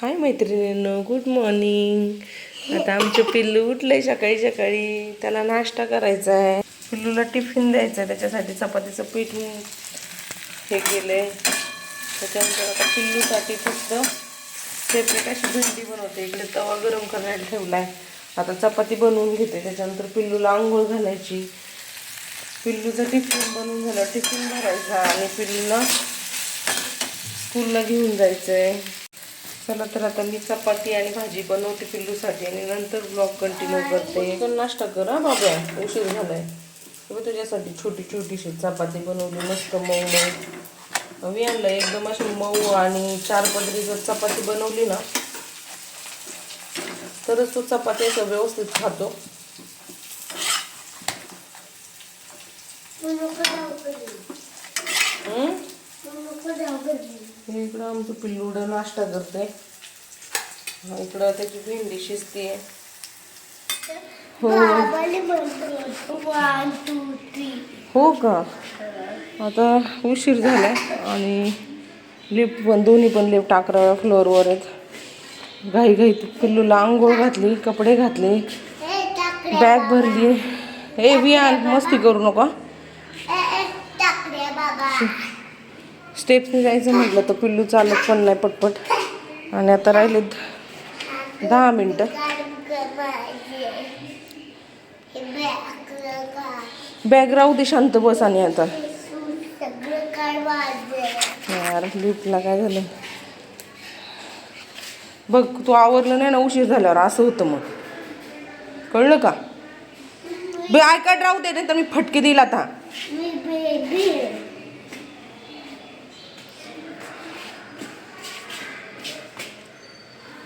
हाय मैत्रिणींनो good morning आता आमचे पिल्लू उठलंय सकाळी सकाळी. त्याला नाश्ता करायचा आहे. पिल्लूला टिफिन द्यायचा आहे. त्याच्यासाठी चपातीचं पीठ हे हे केलंय. त्याच्यानंतर आता पिल्लूसाठी फक्त सेपरेट अशी भेंडी बनवते. इकडे तवा गरम करायला ठेवलाय. आता चपाती बनवून घेते. त्याच्यानंतर पिल्लूला आंघोळ घालायची. पिल्लूचं टिफिन बनवून झालं. टिफिन भरायचा आणि पिल्लूला स्कूलला घेऊन जायचं आहे चला तर आता मी चपाती आणि भाजी बनवते पिल्लूसाठी आणि नंतर ब्लॉग कंटिन्यू करते. पण नाश्ता कर हा बाबा उशीर झालाय. तुझ्यासाठी छोटी छोटीशी चपाती बनवली मस्त मऊ मऊ. मी आणलं एकदम अशी मऊ आणि चार पदरी जर चपाती बनवली ना तरच तो चपाती असं व्यवस्थित खातो. हम्म? हे इकडं आमचं पिल्लूडं नाश्ता करते इकडं त्याची भेंडी शिजते हो. हो का? आता उशीर झालाय आणि लिफ्ट पण दोन्ही पण लिफ्ट अकराव्या फ्लोअरवर आहेत. घाई घाई पिल्लूला आंघोळ घातली कपडे घातले. बॅग भरली ए वियान मस्ती करू नका. स्टेप्सने जायचं म्हटलं तर पिल्लू चालत पण नाही पटपट. आणि आता राहिले दहा मिनटं. बॅग राहू दे शांत बस आणि आता. यार लिफ्टला काय झालं? बघ तू आवरलं नाही ना उशीर झाल्यावर असं होतं मग. कळलं का? बे ऐकत राहू दे नाही तर मी फटके देईल आता.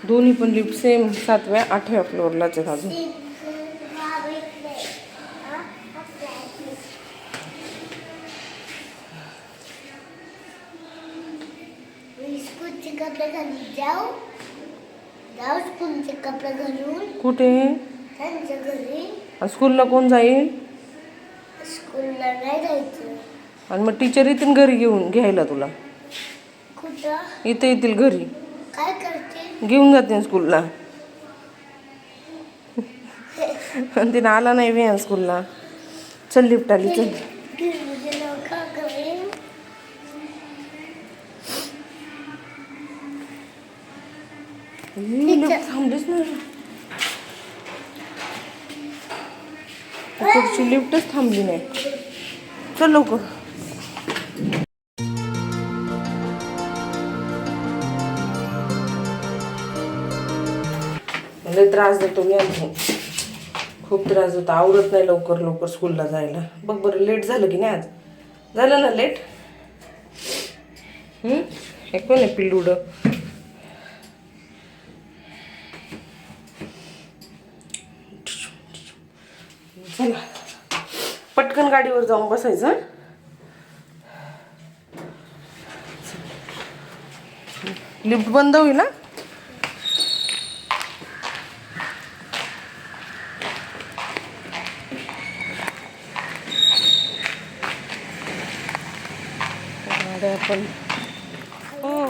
दोन्ही पण लिफ्ट सेम सातव्या आठव्या फ्लोअरलाच आहेत अजून. कुठे? स्कूलला कोण जाईल? स्कूलला नाही जायचं आणि मग टीचर येतील घरी घेऊन घ्यायला तुला? इथे येतील घरी. काय घेऊन जाते स्कूलला. आणि तिने आला नाही वेळ स्कूलला. चल लिफ्ट आली चल. लिफ्ट थांबलीच नाही. पुढची लिफ्टच थांबली नाही. चल लवकर. त्रास देतो मी आणखी खूप त्रास देतो आवडत नाही लवकर लवकर स्कूलला जायला. बघ बरं लेट झालं की नाही आज? झालं ना लेट हे कोण आहे पिल्लूडं? चला. पटकन गाडीवर जाऊन बसायचं लिफ्ट बंद होईल ना गाड्या पण हो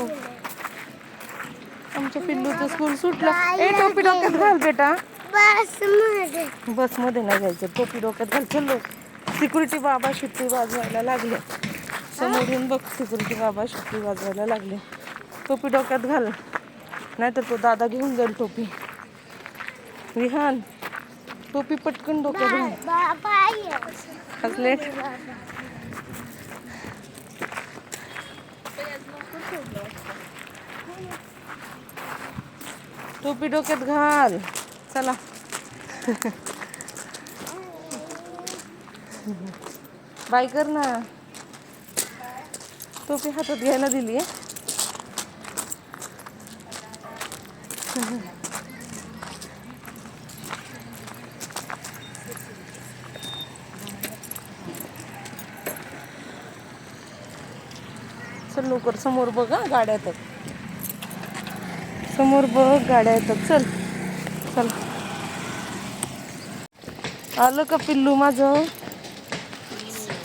आमच्या पिल्लूचं स्कूल सुटलं. ए टोपी डोक्यात घाल बेटा. बसमध्ये बसमध्ये नाही जायचं. टोपी डोक्यात घाल. चलो सिक्युरिटी बाबा शिट्टी वाजवायला लागले. समोरून बघ सिक्युरिटी बाबा शिट्टी वाजवायला लागले. टोपी डोक्यात घाल. नाहीतर तो दादा घेऊन जाईल टोपी. विहान टोपी पटकन डोक्यात घाल. बाबा Thank you. टोपी डोक्यात घाल. चला. बाय कर ना. टोपी हातात घ्यायला दिली चल लवकर समोर बघा गाड्या तर. समोर बघ गाड्या येतात. चल चल. आलं का पिल्लू माझं?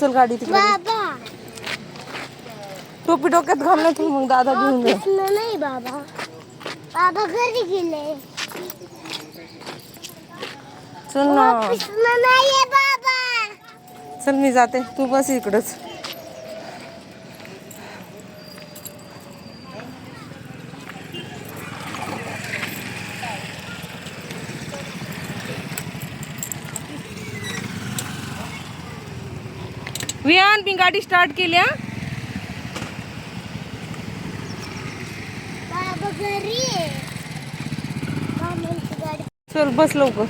चल गाडी तिकडे टोपी डोक्यात घाल नाही तर मग दादा घेऊन जा नाही बाबा. बाबा घरी गेले. चल ना. नाहीये बाबा. चल मी जाते. तू बस इकडंच. विहान मी गाडी स्टार्ट केली हा चल बस लवकर.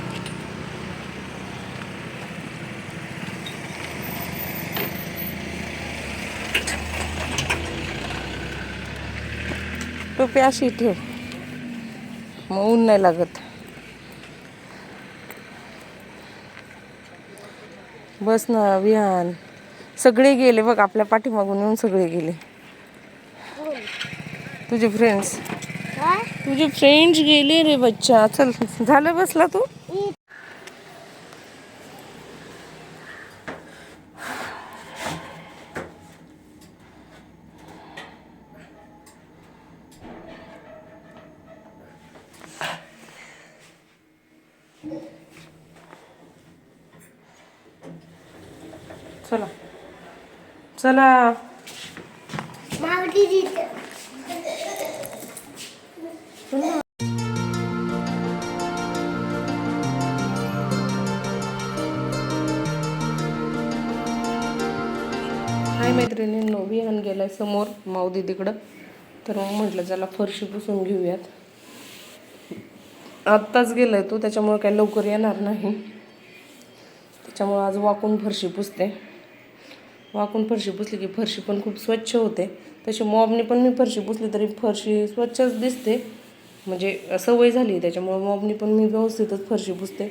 टोपी अशी ठेव. मग ऊन नाही लागत. बस ना विहान सगळे गेले बघ आपल्या पाठीमागून येऊन सगळे गेले. तुझे फ्रेंड्स तुझे फ्रेंड्स गेले रे बच्चा. चल झालं बसला तू? चला. चला. हाय मैत्रिणींनो विहान गेलाय समोर माऊ दीदीकडं. तर मग म्हटलं चला फरशी पुसून घेऊयात. आत्ताच गेलाय तो त्याच्यामुळे काही लवकर येणार नाही. त्याच्यामुळे आज वाकून फरशी पुसते. वाकून फरशी पुसली की फरशी पण खूप स्वच्छ होते. तशी मॉबने पण मी फरशी पुसली तरी फरशी स्वच्छच दिसते. म्हणजे सवय झाली त्याच्यामुळं मॉबनी पण मी व्यवस्थितच फरशी पुसते.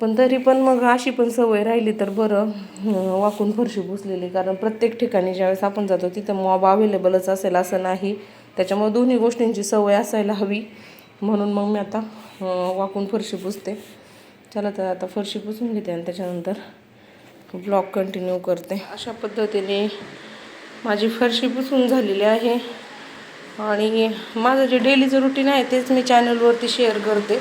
पण तरी पण मग अशी पण सवय राहिली तर बरं वाकून फरशी पुसलेली. कारण प्रत्येक ठिकाणी ज्यावेळेस आपण जातो तिथं मॉब अवेलेबलच असेल असं नाही. त्याच्यामुळे दोन्ही गोष्टींची सवय असायला हवी. म्हणून मग मी आता वाकून फरशी पुसते. चला तर आता फरशी पुसून घेते आणि त्याच्यानंतर ब्लॉग कंटिन्यू करते. अशा पद्धतीने माझी फरशी पुसून झालेली आहे. आणि माझं जे डेलीचं रुटीन आहे तेच मी चॅनलवरती शेअर करते.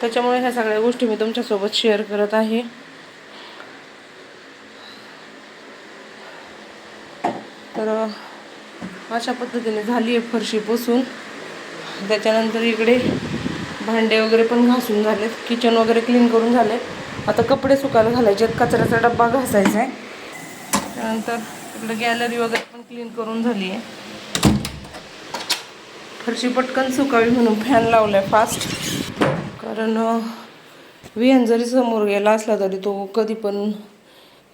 त्याच्यामुळे ह्या सगळ्या गोष्टी मी तुमच्यासोबत शेअर करत आहे. तर अशा पद्धतीने झाली आहे फरशी पुसून. त्याच्यानंतर इकडे भांडे वगैरे पण घासून झाले किचन वगैरे क्लीन करून झाले आता कपडे सुकायला घालायचे कचऱ्याचा डब्बा घासायचा आहे. त्यानंतर इकडे गॅलरी वगैरे पण क्लीन करून झाली आहे. फरशी पटकन सुकावी म्हणून फॅन लावलाय फास्ट कारण अ, विहान जरी समोर गेला असला तरी तो कधी पण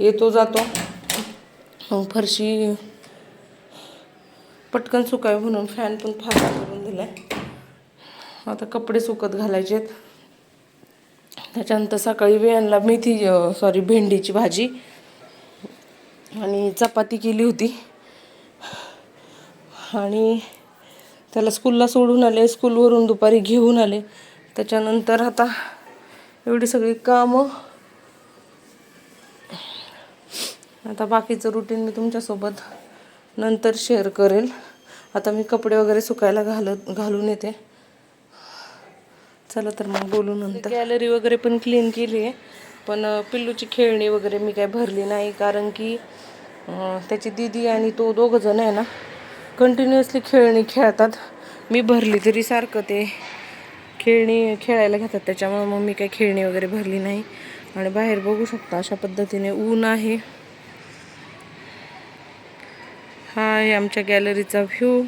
येतो जातो. मग फरशी पटकन सुकावी म्हणून फॅन पण फास्ट करून दिलाय. आता कपडे सुकत घालायचे आहेत त्याच्यानंतर सकाळी विहानला मेथी सॉरी भेंडीची भाजी आणि चपाती केली होती. आणि त्याला स्कूलला सोडून आले स्कूलवरून दुपारी घेऊन आले. त्याच्यानंतर आता एवढी सगळी कामं. आता बाकीचं रुटीन मी तुमच्यासोबत नंतर शेअर करेल. आता मी कपडे वगैरे सुकायला घालत घालून येते. चला तर मग बोलू नंतर. गॅलरी वगैरे पण क्लीन केली आहे. पण पिल्लूची खेळणी वगैरे मी काय भरली नाही. कारण की त्याची दीदी आणि तो दोघं जण आहे ना कंटिन्युअसली खेळणी खेळतात. मी भरली तरी सारखं ते खेळणी खेळायला घेतात. त्याच्यामुळे मग मी काही खेळणी वगैरे भरली नाही. आणि बाहेर बघू शकता अशा पद्धतीने ऊन आहे. हा आहे आमच्या गॅलरीचा व्ह्यू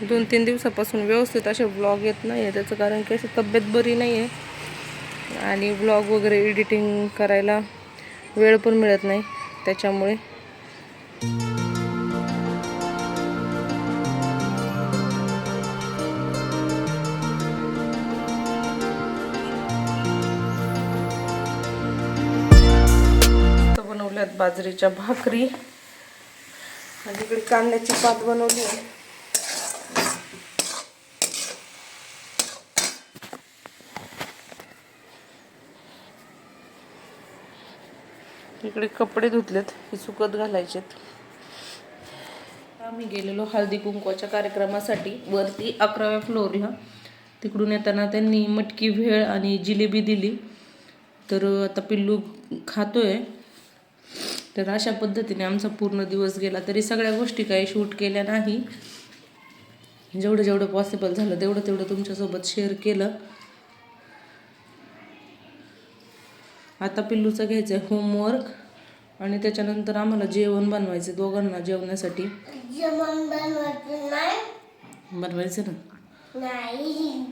दोन तीन दिवसापासून व्यवस्थित असे ब्लॉग येत नाही आहे त्याचं कारण की अशी तब्येत बरी नाही आहे आणि ब्लॉग वगैरे एडिटिंग करायला वेळ पण मिळत नाही. त्याच्यामुळे. बनवल्यात बाजरीच्या भाकरी. आणि इकडे कांद्याची पात बनवली इकडे कपडे धुतलेत हे सुकत घालायचेत. आम्ही गेलेलो हळदी कुंकवाच्या कार्यक्रमासाठी वरती अकराव्या फ्लोअरला तिकडून येताना त्यांनी मटकी भेळ आणि जिलेबी दिली. तर आता पिल्लू खातोय. तर अशा पद्धतीने आमचा पूर्ण दिवस गेला. तरी सगळ्या गोष्टी काही शूट केल्या नाही. जेवढं जेवढं पॉसिबल झालं तेवढं तेवढं तुमच्यासोबत शेअर केलं. आता पिल्लूचं घ्यायचं आहे होमवर्क आणि त्याच्यानंतर आम्हाला जेवण बनवायचं दोघांना जेवण्यासाठी. जेवण बनवायचं ना? नाही.